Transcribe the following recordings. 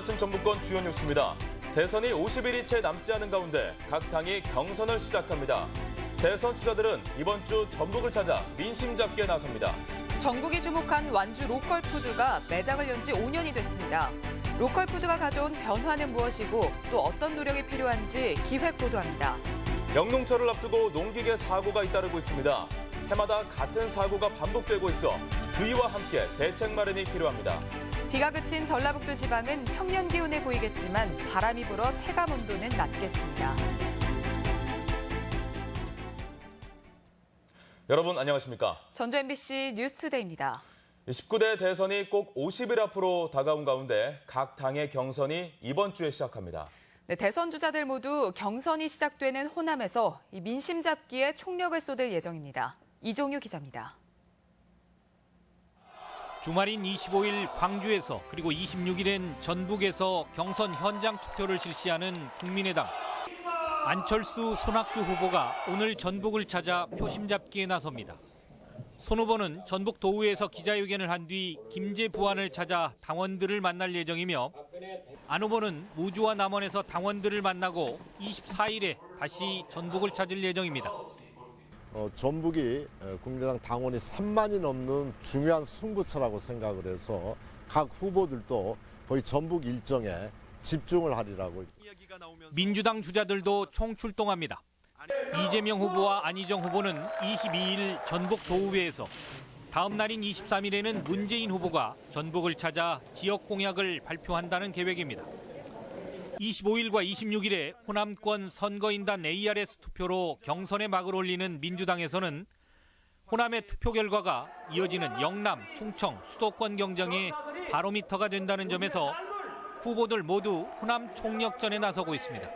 아침 전북권 주요 뉴스입니다. 대선이 50일이 채 남지 않은 가운데 각 당이 경선을 시작합니다. 대선 주자들은 이번 주 전북을 찾아 민심 잡기에 나섭니다. 전국이 주목한 완주 로컬푸드가 매장을 연 지 5년이 됐습니다. 로컬푸드가 가져온 변화는 무엇이고 또 어떤 노력이 필요한지 기획 보도합니다. 영농철을 앞두고 농기계 사고가 잇따르고 있습니다. 해마다 같은 사고가 반복되고 있어 주의와 함께 대책 마련이 필요합니다. 비가 그친 전라북도 지방은 평년 기온에 보이겠지만 바람이 불어 체감 온도는 낮겠습니다. 여러분 안녕하십니까? 전주 MBC 뉴스투데이입니다. 19대 대선이 꼭 50일 앞으로 다가온 가운데 각 당의 경선이 이번 주에 시작합니다. 네, 대선 주자들 모두 경선이 시작되는 호남에서 이 민심 잡기에 총력을 쏟을 예정입니다. 이종유 기자입니다. 주말인 25일 광주에서 그리고 26일엔 전북에서 경선 현장 투표를 실시하는 국민의당. 안철수, 손학규 후보가 오늘 전북을 찾아 표심 잡기에 나섭니다. 손 후보는 전북 도의회에서 기자회견을 한 뒤 김제 부안을 찾아 당원들을 만날 예정이며 안 후보는 무주와 남원에서 당원들을 만나고 24일에 다시 전북을 찾을 예정입니다. 어, 전북이 어, 국민의당 당원이 3만이 넘는 중요한 승부처라고 생각을 해서 각 후보들도 거의 전북 일정에 집중을 하리라고 민주당 주자들도 총출동합니다. 이재명 후보와 안희정 후보는 22일 전북 도의회에서 다음 날인 23일에는 문재인 후보가 전북을 찾아 지역 공약을 발표한다는 계획입니다. 25일과 26일에 호남권 선거인단 ARS 투표로 경선에 막을 올리는 민주당에서는 호남의 투표 결과가 이어지는 영남, 충청, 수도권 경쟁의 바로미터가 된다는 점에서 후보들 모두 호남 총력전에 나서고 있습니다.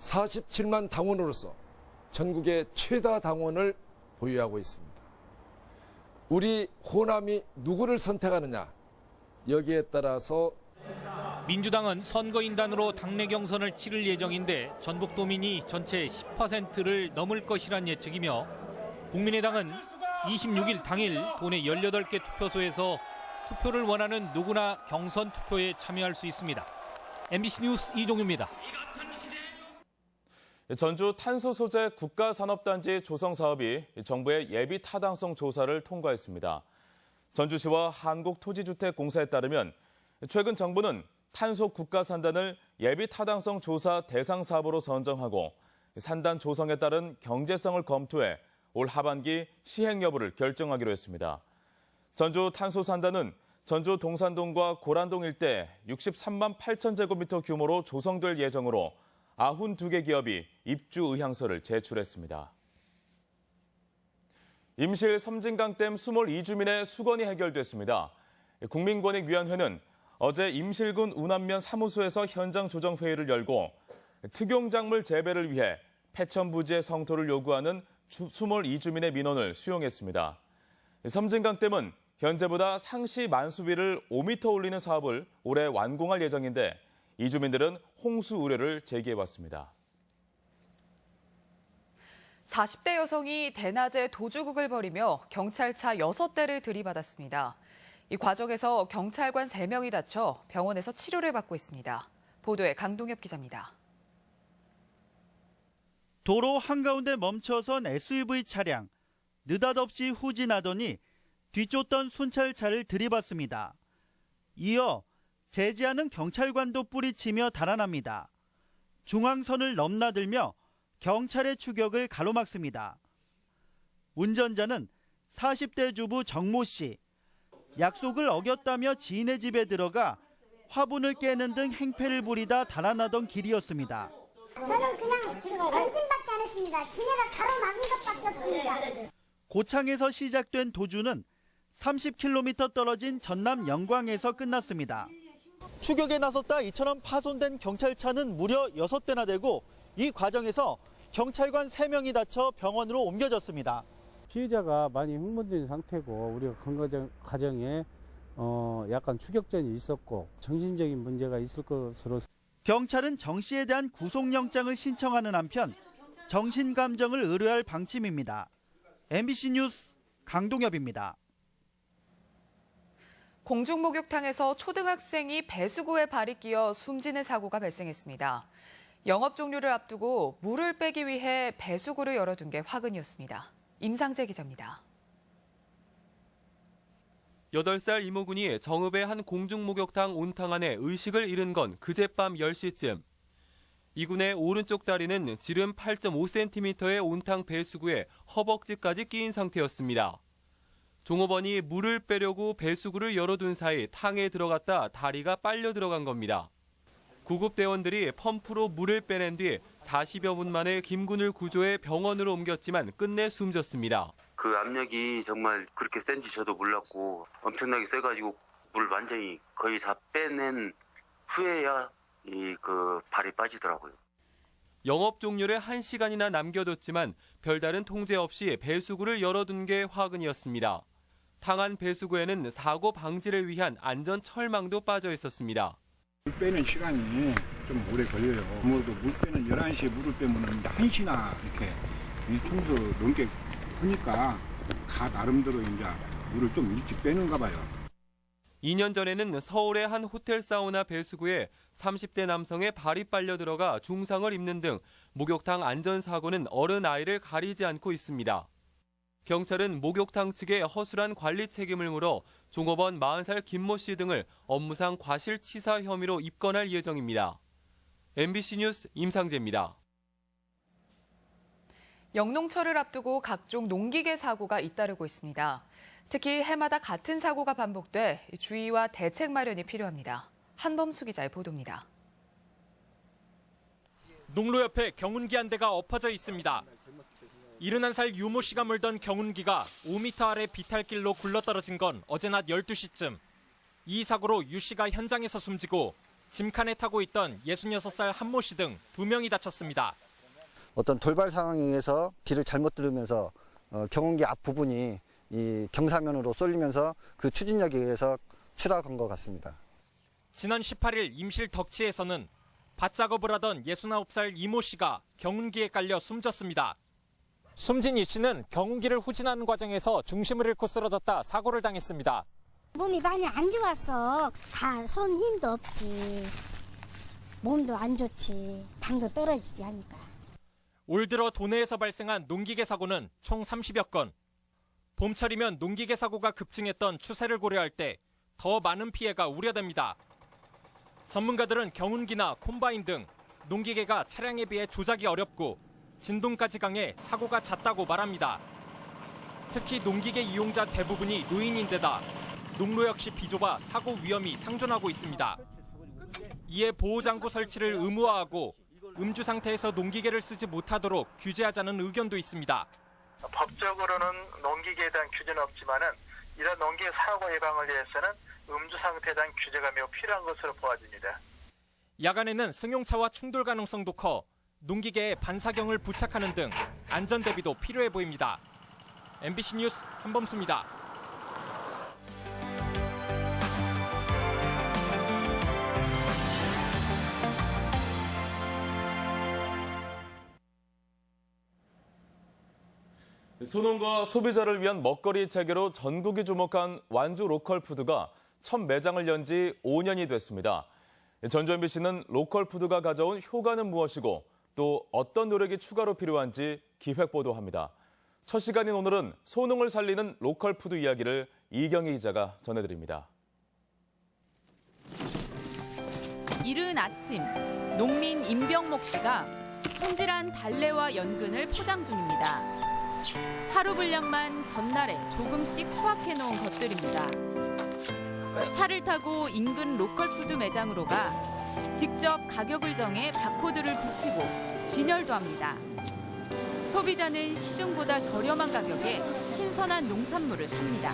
47만 당원으로서 전국의 최다 당원을 보유하고 있습니다. 우리 호남이 누구를 선택하느냐 여기에 따라서 민주당은 선거인단으로 당내 경선을 치를 예정인데 전북 도민이 전체 10%를 넘을 것이란 예측이며 국민의당은 26일 당일 도내 18개 투표소에서 투표를 원하는 누구나 경선 투표에 참여할 수 있습니다. MBC 뉴스 이종유입니다. 전주 탄소 소재 국가산업단지 조성 사업이 정부의 예비 타당성 조사를 통과했습니다. 전주시와 한국토지주택공사에 따르면 최근 정부는 탄소 국가 산단을 예비 타당성 조사 대상 사업으로 선정하고 산단 조성에 따른 경제성을 검토해 올 하반기 시행 여부를 결정하기로 했습니다. 전주 탄소 산단은 전주 동산동과 고란동 일대 63만 8천 제곱미터 규모로 조성될 예정으로 92개 기업이 입주 의향서를 제출했습니다. 임실 섬진강댐 수몰 이주민의 수건이 해결됐습니다. 국민권익위원회는 어제 임실군 운암면 사무소에서 현장 조정 회의를 열고 특용작물 재배를 위해 폐천 부지의 성토를 요구하는 수몰 이주민의 민원을 수용했습니다. 섬진강댐은 현재보다 상시 만수비를 5m 올리는 사업을 올해 완공할 예정인데 이 주민들은 홍수 우려를 제기해왔습니다. 40대 여성이 대낮에 도주국을 벌이며 경찰차 6대를 들이받았습니다. 이 과정에서 경찰관 3명이 다쳐 병원에서 치료를 받고 있습니다. 보도에 강동엽 기자입니다. 도로 한가운데 멈춰선 SUV 차량. 느닷없이 후진하더니 뒤쫓던 순찰차를 들이받습니다. 이어 제지하는 경찰관도 뿌리치며 달아납니다. 중앙선을 넘나들며 경찰의 추격을 가로막습니다. 운전자는 40대 주부 정모 씨. 약속을 어겼다며 지인의 집에 들어가 화분을 깨는 등 행패를 부리다 달아나던 길이었습니다. 저는 그냥 전진밖에 안 했습니다. 지네가 가로막은 것밖에 없습니다. 고창에서 시작된 도주는 30km 떨어진 전남 영광에서 끝났습니다. 추격에 나섰다 이처럼 파손된 경찰차는 무려 6대나 되고 이 과정에서 경찰관 3명이 다쳐 병원으로 옮겨졌습니다. 피해자가 많이 흥분된 상태고 우리가 그 과정, 과정에 어, 약간 추격전이 있었고 정신적인 문제가 있을 것으로 경찰은 정 씨에 대한 구속영장을 신청하는 한편 정신 감정을 의뢰할 방침입니다. MBC 뉴스 강동엽입니다. 공중 목욕탕에서 초등학생이 배수구에 발이 끼어 숨지는 사고가 발생했습니다. 영업 종료를 앞두고 물을 빼기 위해 배수구를 열어둔 게 화근이었습니다. 임상재 기자입니다. 8살 이모군이 정읍의 한 공중목욕탕 온탕 안에 의식을 잃은 건 그젯밤 10시쯤. 이군의 오른쪽 다리는 지름 8.5cm의 온탕 배수구에 허벅지까지 끼인 상태였습니다. 종업원이 물을 빼려고 배수구를 열어둔 사이 탕에 들어갔다 다리가 빨려 들어간 겁니다. 구급대원들이 펌프로 물을 빼낸 뒤 40여 분 만에 김군을 구조해 병원으로 옮겼지만 끝내 숨졌습니다. 그 압력이 정말 그렇게 센지 저도 몰랐고 엄청나게 세가지고 물 완전히 거의 다 빼낸 후에야 이 그 발이 빠지더라고요. 영업 종료를 1시간이나 남겨뒀지만 별다른 통제 없이 배수구를 열어둔 게 화근이었습니다. 탕안 배수구에는 사고 방지를 위한 안전 철망도 빠져 있었습니다. 물 빼는 시간이 좀 오래 걸려요. 뭐물 빼는 11시에 물을 빼면 이제 1시나 이렇게 좀더 넘게 하니까 가 나름대로 이제 물을 좀 일찍 빼는가 봐요. 2년 전에는 서울의 한 호텔 사우나 배수구에 30대 남성의 발이 빨려 들어가 중상을 입는 등 목욕탕 안전사고는 어른 아이를 가리지 않고 있습니다. 경찰은 목욕탕 측에 허술한 관리 책임을 물어 종업원 40살 김모 씨 등을 업무상 과실치사 혐의로 입건할 예정입니다. MBC 뉴스 임상재입니다. 영농철을 앞두고 각종 농기계 사고가 잇따르고 있습니다. 특히 해마다 같은 사고가 반복돼 주의와 대책 마련이 필요합니다. 한범수 기자의 보도입니다. 농로 옆에 경운기 한 대가 엎어져 있습니다. 71살 유모 씨가 몰던 경운기가 5m 아래 비탈길로 굴러떨어진 건 어제 낮 12시쯤. 이 사고로 유 씨가 현장에서 숨지고 짐칸에 타고 있던 66살 한모 씨 등 두 명이 다쳤습니다. 어떤 돌발 상황에 의해서 길을 잘못 들으면서 어, 경운기 앞부분이 이 경사면으로 쏠리면서 그 추진력에 의해서 추락한 것 같습니다. 지난 18일 임실 덕치에서는 밭 작업을 하던 69살 이모 씨가 경운기에 깔려 숨졌습니다. 숨진 이 씨는 경운기를 후진하는 과정에서 중심을 잃고 쓰러졌다 사고를 당했습니다. 몸이 많이 안 좋았어. 다 손 힘도 없지. 몸도 안 좋지. 당도 떨어지지 하니까. 올 들어 도내에서 발생한 농기계 사고는 총 30여 건. 봄철이면 농기계 사고가 급증했던 추세를 고려할 때 더 많은 피해가 우려됩니다. 전문가들은 경운기나 콤바인 등 농기계가 차량에 비해 조작이 어렵고 진동까지 강해 사고가 잦다고 말합니다. 특히 농기계 이용자 대부분이 노인인데다 농로 역시 비좁아 사고 위험이 상존하고 있습니다. 이에 보호장구 설치를 의무화하고 음주 상태에서 농기계를 쓰지 못하도록 규제하자는 의견도 있습니다. 법적으로는 농기계에 대한 규제는 없지만은 이런 농기계 사고 예방을 위해서는 음주 상태에 대한 규제가 매우 필요한 것으로 보아집니다. 야간에는 승용차와 충돌 가능성도 커 농기계에 반사경을 부착하는 등 안전 대비도 필요해 보입니다. MBC 뉴스 한범수입니다. 소농과 소비자를 위한 먹거리 체계로 전국이 주목한 완주 로컬 푸드가 첫 매장을 연 지 5년이 됐습니다. 전주 MBC는 로컬 푸드가 가져온 효과는 무엇이고 또 어떤 노력이 추가로 필요한지 기획 보도합니다. 첫 시간인 오늘은 소농을 살리는 로컬 푸드 이야기를 이경희 기자가 전해드립니다. 이른 아침, 농민 임병목 씨가 손질한 달래와 연근을 포장 중입니다. 하루 분량만 전날에 조금씩 수확해 놓은 것들입니다. 차를 타고 인근 로컬 푸드 매장으로 가 직접 가격을 정해 바코드를 붙이고 진열도 합니다. 소비자는 시중보다 저렴한 가격에 신선한 농산물을 삽니다.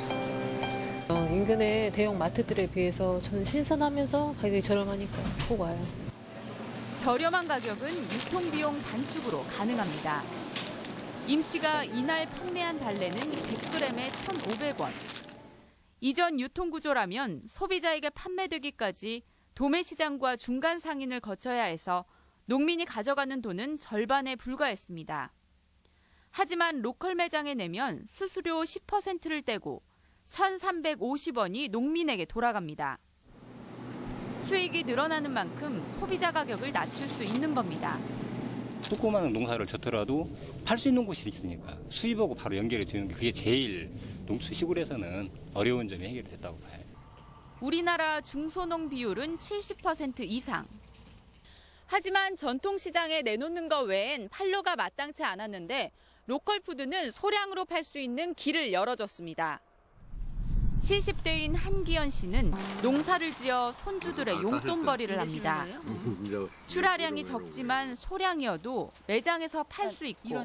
어, 인근의 대형 마트들에 비해서 저는 신선하면서 가격이 저렴하니까 꼭 와요. 저렴한 가격은 유통비용 단축으로 가능합니다. 임 씨가 이날 판매한 달래는 100g에 1,500원. 이전 유통구조라면 소비자에게 판매되기까지 도매시장과 중간 상인을 거쳐야 해서 농민이 가져가는 돈은 절반에 불과했습니다. 하지만 로컬 매장에 내면 수수료 10%를 떼고 1,350원이 농민에게 돌아갑니다. 수익이 늘어나는 만큼 소비자 가격을 낮출 수 있는 겁니다. 조그마한 농사를 졌더라도 팔 수 있는 곳이 있으니까 수입하고 바로 연결이 되는 게 그게 제일 농수 시골에서는 어려운 점이 해결이 됐다고 봐요. 우리나라 중소농 비율은 70% 이상. 하지만 전통시장에 내놓는 것 외엔 판로가 마땅치 않았는데 로컬 푸드는 소량으로 팔 수 있는 길을 열어줬습니다. 70대인 한기현 씨는 농사를 지어 손주들의 용돈벌이를 합니다. 출하량이 적지만 소량이어도 매장에서 팔 수 있고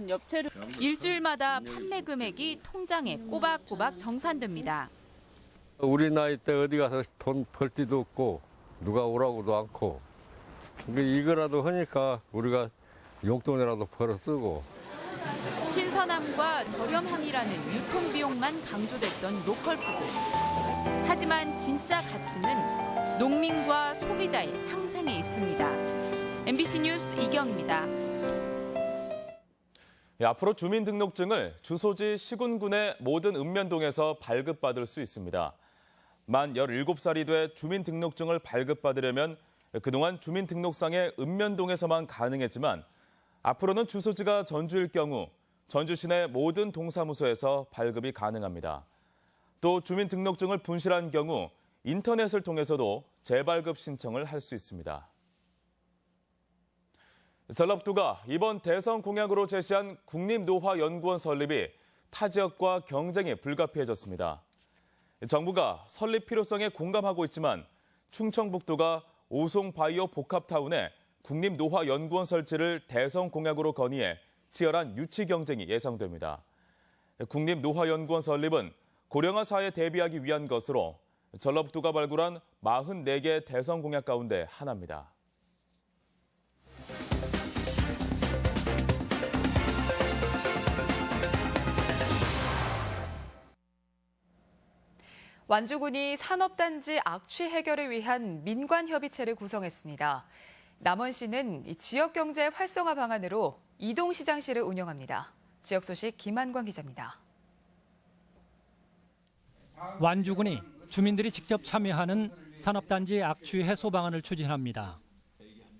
일주일마다 판매 금액이 통장에 꼬박꼬박 정산됩니다. 우리 나이 때 어디 가서 돈 벌 데도 없고 누가 오라고도 않고 이거라도 하니까 우리가 용돈이라도 벌어 쓰고 신선함과 저렴함이라는 유통 비용만 강조됐던 로컬푸드. 하지만 진짜 가치는 농민과 소비자의 상생에 있습니다. MBC 뉴스 이경입니다. 예, 앞으로 주민등록증을 주소지 시군군의 모든 읍면동에서 발급받을 수 있습니다. 만 17살이 돼 주민등록증을 발급받으려면 그동안 주민등록상의 읍면동에서만 가능했지만 앞으로는 주소지가 전주일 경우 전주 시내 모든 동사무소에서 발급이 가능합니다. 또 주민등록증을 분실한 경우 인터넷을 통해서도 재발급 신청을 할 수 있습니다. 전라북도가 이번 대선 공약으로 제시한 국립노화연구원 설립이 타 지역과 경쟁이 불가피해졌습니다. 정부가 설립 필요성에 공감하고 있지만 충청북도가 오송바이오 복합타운에 국립노화연구원 설치를 대선 공약으로 건의해 치열한 유치 경쟁이 예상됩니다. 국립노화연구원 설립은 고령화 사회에 대비하기 위한 것으로 전라북도가 발굴한 44개 대선 공약 가운데 하나입니다. 완주군이 산업단지 악취 해결을 위한 민관 협의체를 구성했습니다. 남원시는 이 지역 경제 활성화 방안으로 이동 시장실을 운영합니다. 지역 소식 김한광 기자입니다. 완주군이 주민들이 직접 참여하는 산업단지 악취 해소 방안을 추진합니다.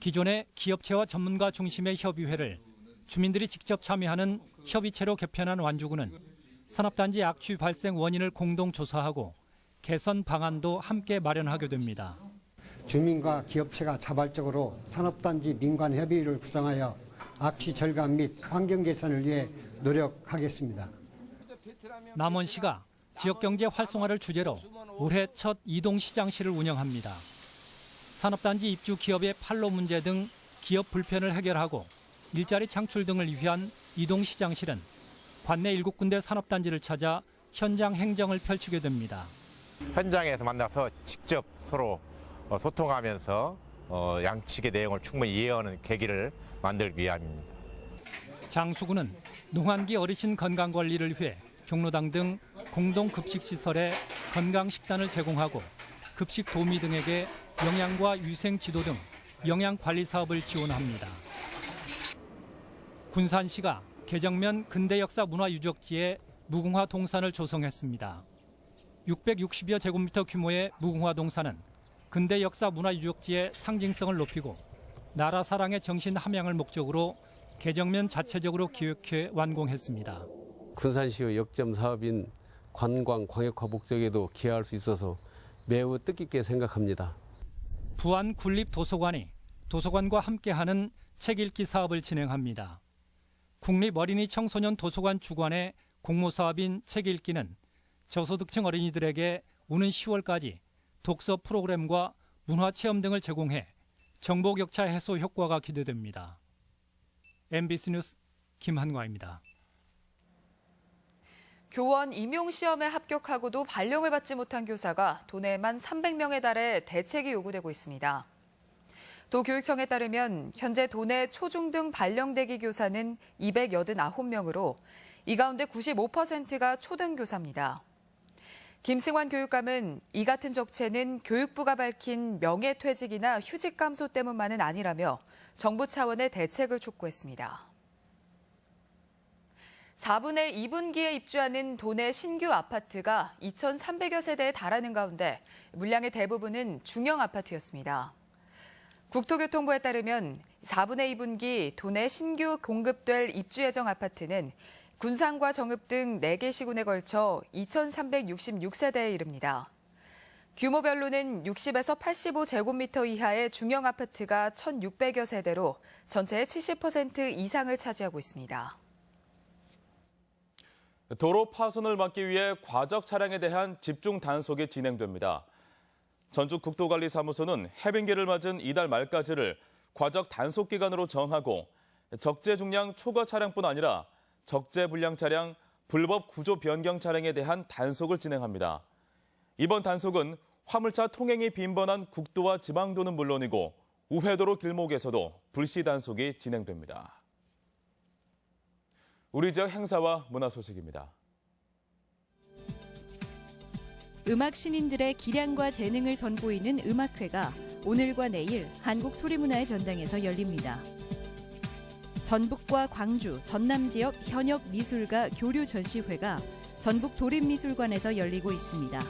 기존의 기업체와 전문가 중심의 협의회를 주민들이 직접 참여하는 협의체로 개편한 완주군은 산업단지 악취 발생 원인을 공동 조사하고 개선 방안도 함께 마련하게 됩니다. 주민과 기업체가 자발적으로 산업단지 민관 협의회를 구성하여 악취 절감 및 환경 개선을 위해 노력하겠습니다. 남원 시가 지역경제 활성화를 주제로 올해 첫 이동시장실을 운영합니다. 산업단지 입주 기업의 판로 문제 등 기업 불편을 해결하고 일자리 창출 등을 위한 이동시장실은 관내 7군데 산업단지를 찾아 현장 행정을 펼치게 됩니다. 현장에서 만나서 직접 서로 어, 소통하면서 어, 양측의 내용을 충분히 이해하는 계기를 만들기 위함입니다. 장수군은 농한기 어르신 건강 관리를 위해 경로당 등 공동 급식 시설에 건강 식단을 제공하고 급식 도미 등에게 영양과 위생 지도 등 영양 관리 사업을 지원합니다. 군산시가 개정면 근대 역사 문화 유적지에 무궁화 동산을 조성했습니다. 660여 제곱미터 규모의 무궁화 동산은 근대 역사 문화 유적지의 상징성을 높이고 나라 사랑의 정신 함양을 목적으로 개정면 자체적으로 기획해 완공했습니다. 군산시의 역점 사업인 관광 광역화 목적에도 기여할 수 있어서 매우 뜻깊게 생각합니다. 부안 군립도서관이 도서관과 함께하는 책 읽기 사업을 진행합니다. 국립 어린이 청소년 도서관 주관의 공모 사업인 책 읽기는 저소득층 어린이들에게 오는 10월까지 독서 프로그램과 문화 체험 등을 제공해 정보 격차 해소 효과가 기대됩니다. MBC 뉴스 김한과입니다. 교원 임용 시험에 합격하고도 발령을 받지 못한 교사가 도내만 300명에 달해 대책이 요구되고 있습니다. 도교육청에 따르면 현재 도내 초중등 발령대기 교사는 289명으로 이 가운데 95%가 초등 교사입니다. 김승환 교육감은 이 같은 적체는 교육부가 밝힌 명예퇴직이나 휴직 감소 때문만은 아니라며 정부 차원의 대책을 촉구했습니다. 4분의 2분기에 입주하는 도내 신규 아파트가 2,300여 세대에 달하는 가운데 물량의 대부분은 중형 아파트였습니다. 국토교통부에 따르면 4분의 2분기 도내 신규 공급될 입주 예정 아파트는 군산과 정읍 등 4개 시군에 걸쳐 2,366세대에 이릅니다. 규모별로는 60에서 85제곱미터 이하의 중형 아파트가 1,600여 세대로 전체의 70% 이상을 차지하고 있습니다. 도로 파손을 막기 위해 과적 차량에 대한 집중 단속이 진행됩니다. 전주국도관리사무소는 해빙기를 맞은 이달 말까지를 과적 단속 기간으로 정하고 적재 중량 초과 차량뿐 아니라 적재 불량 차량, 불법 구조 변경 차량에 대한 단속을 진행합니다. 이번 단속은 화물차 통행이 빈번한 국도와 지방도는 물론이고 우회도로 길목에서도 불시 단속이 진행됩니다. 우리 지역 행사와 문화 소식입니다. 음악 신인들의 기량과 재능을 선보이는 음악회가 오늘과 내일 한국 소리문화의 전당에서 열립니다. 전북과 광주, 전남 지역 현역 미술가 교류 전시회가 전북 도립미술관에서 열리고 있습니다.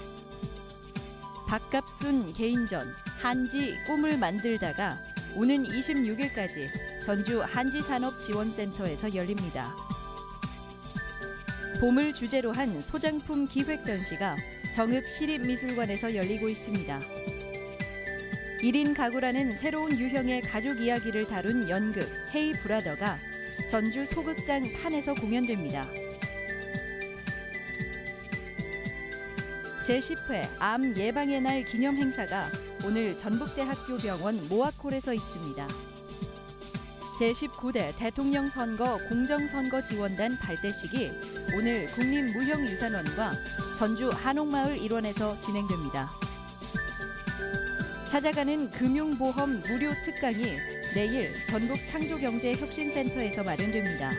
박갑순 개인전 한지 꿈을 만들다가 오는 26일까지 전주 한지산업지원센터에서 열립니다. 봄을 주제로 한 소장품 기획 전시가 정읍 시립미술관에서 열리고 있습니다. 1인 가구라는 새로운 유형의 가족 이야기를 다룬 연극 헤이 브라더가 전주 소극장 판에서 공연됩니다. 제10회 암 예방의 날 기념 행사가 오늘 전북대학교 병원 모아콜에서 있습니다. 제19대 대통령 선거 공정선거 지원단 발대식이 오늘 국립무형유산원과 전주 한옥마을 일원에서 진행됩니다. 찾아가는 금융보험 무료 특강이 내일 전북 창조경제혁신센터에서 마련됩니다.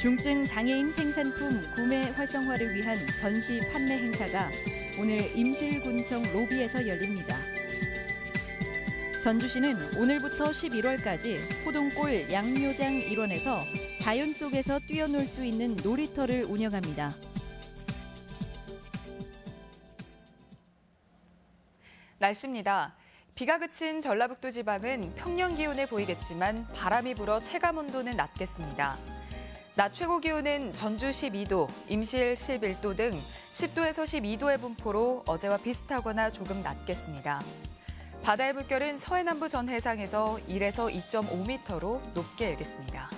중증 장애인 생산품 구매 활성화를 위한 전시 판매 행사가 오늘 임실군청 로비에서 열립니다. 전주시는 오늘부터 11월까지 호동골 양묘장 일원에서 자연 속에서 뛰어놀 수 있는 놀이터를 운영합니다. 날씨입니다. 비가 그친 전라북도 지방은 평년 기온에 보이겠지만 바람이 불어 체감 온도는 낮겠습니다. 낮 최고 기온은 전주 12도, 임실 11도 등 10도에서 12도의 분포로 어제와 비슷하거나 조금 낮겠습니다. 바다의 물결은 서해남부 전 해상에서 1에서 2.5m로 높게 일겠습니다.